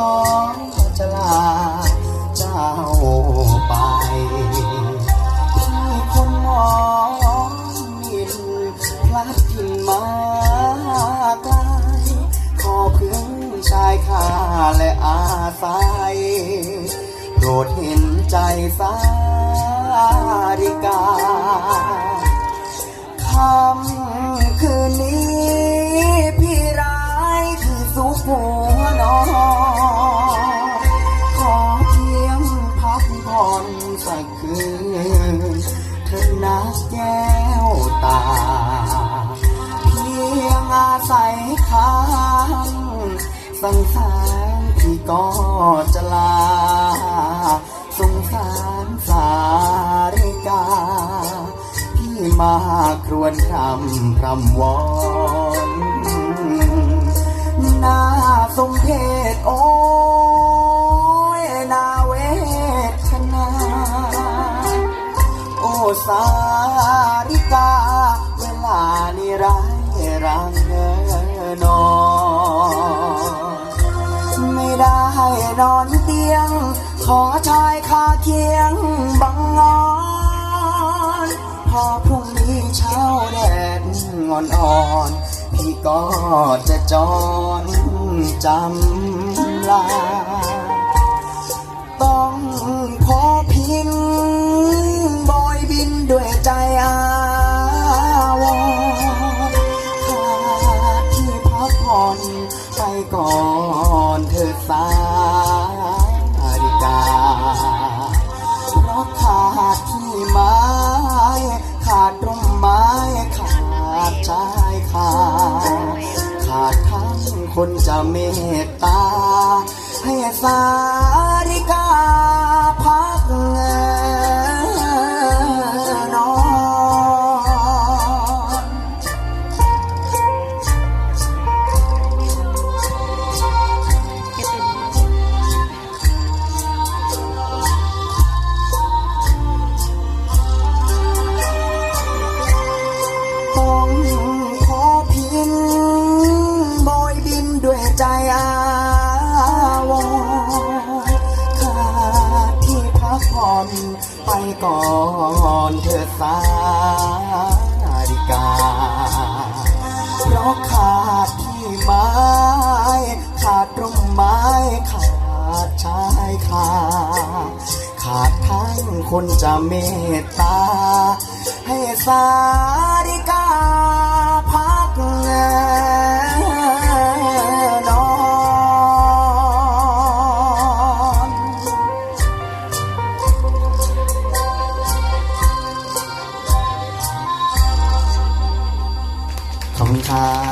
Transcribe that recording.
ก็จะลาเจ้าไปคนมองมินพลัดกินมาไกลขอเพื่งชายข้าและอาศัยโปรดเห็นใจสาริกาคำ สังสารที่ก็จะลา สงสารสาริกา ที่มาครวนคำพรำวอนนาสมเพชโอ้ยนาเวทนาโอสาริกา เวลานี้ร้ายรัง นอนเตียง ขอชายคาเคียงบังงอน พอพรุ่งนี้เช้าแดดงอนอ่อนพี่ก็จะจอนจำ ไปก่อนเธอสาริกาเพราะขาดที่ไม้ขาดร่มไม้ขาดชายคาขาดทั้งคนจะเมตตาให้สาริ อนไปก่อนเถิดสาริกา เพราะขาดที่ไม้ขาดร่มไม้ขาดชายคาขาดทั้งคนจะเมตตาให้สา ครับ